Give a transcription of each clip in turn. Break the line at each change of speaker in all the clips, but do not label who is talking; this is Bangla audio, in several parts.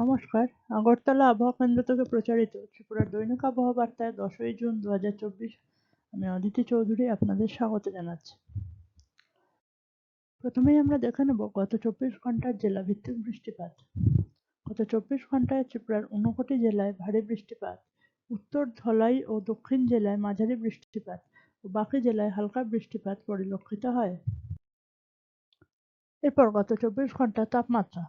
নমস্কার। আগরতলা আবহাওয়া কেন্দ্র থেকে প্রচারিত ত্রিপুরার দৈনিক আবহাওয়া বার্তায় দশই জুন দু হাজার চব্বিশ আমি অদিতি চৌধুরী আপনাদের স্বাগত জানাচ্ছি। প্রথমেই আমরা দেখে নেব গত চব্বিশ ঘণ্টার জেলা ভিত্তিক বৃষ্টিপাত। গত চব্বিশ ঘন্টায় ত্রিপুরার ঊনকোটি জেলায় ভারী বৃষ্টিপাত, উত্তর ধলাই ও দক্ষিণ জেলায় মাঝারি বৃষ্টিপাত ও বাকি জেলায় হালকা বৃষ্টিপাত পরিলক্ষিত হয়। এরপর গত চব্বিশ ঘণ্টার তাপমাত্রা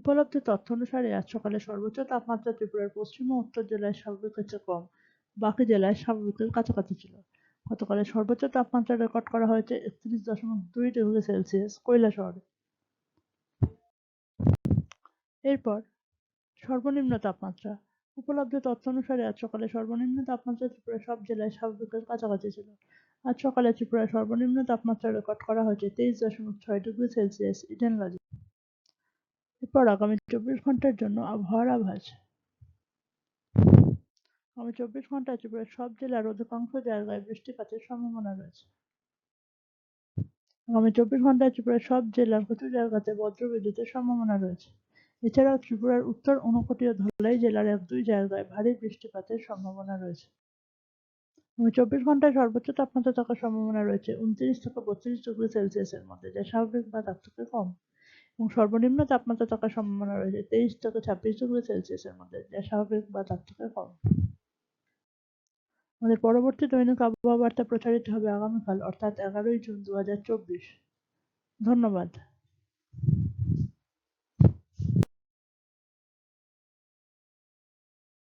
উপলব্ধ তথ্য অনুসারে আজ সকালে সর্বোচ্চ তাপমাত্রা ত্রিপুরার পশ্চিম ও উত্তর জেলায় স্বাভাবিকের চেয়ে কম, বাকি জেলায় স্বাভাবিকের কাছাকাছি ছিল। গতকালের সর্বোচ্চ তাপমাত্রা রেকর্ড করা হয়েছে একত্রিশ দশমিক দুই ডিগ্রি সেলসিয়াস শহরে। এরপর সর্বনিম্ন তাপমাত্রা। উপলব্ধ তথ্য অনুসারে আজ সকালে সর্বনিম্ন তাপমাত্রা ত্রিপুরার সব জেলায় স্বাভাবিকের কাছাকাছি ছিল। আজ সকালে ত্রিপুরার সর্বনিম্ন তাপমাত্রা রেকর্ড করা হয়েছে তেইশ দশমিক ছয় ডিগ্রি সেলসিয়াস, ইডেন লজে এরপর আগামী চব্বিশ ঘণ্টার জন্য আবহাওয়ার আভাস। আগামী চব্বিশ ঘন্টায় ত্রিপুরার সব জেলার অধিকাংশ জায়গায় বৃষ্টিপাতের সম্ভাবনা রয়েছে। আগামী চব্বিশ ঘন্টায় ত্রিপুরার সব জেলার কিছু জায়গাতে বজ্র বিদ্যুতের সম্ভাবনা রয়েছে। এছাড়াও ত্রিপুরার উত্তর ঊনকোটি ও ধলাই জেলার এক দুই জায়গায় ভারী বৃষ্টিপাতের সম্ভাবনা রয়েছে। আগামী চব্বিশ ঘন্টায় সর্বোচ্চ তাপমাত্রা থাকার সম্ভাবনা রয়েছে উনত্রিশ থেকে বত্রিশ ডিগ্রি সেলসিয়াসের মধ্যে, যা স্বাভাবিক বা তার থেকে কম। এবং সর্বনিম্ন তাপমাত্রা থাকার সম্ভাবনা রয়েছে, তেইশ থেকে ছাব্বিশ ডিগ্রি সেলসিয়াসের মধ্যে, যা স্বাভাবিক বা তার থেকে কম। আমাদের পরবর্তী দৈনিক আবহাওয়া বার্তা প্রচারিত হবে আগামীকাল, অর্থাৎ এগারোই জুন দু হাজার চব্বিশ। ধন্যবাদ।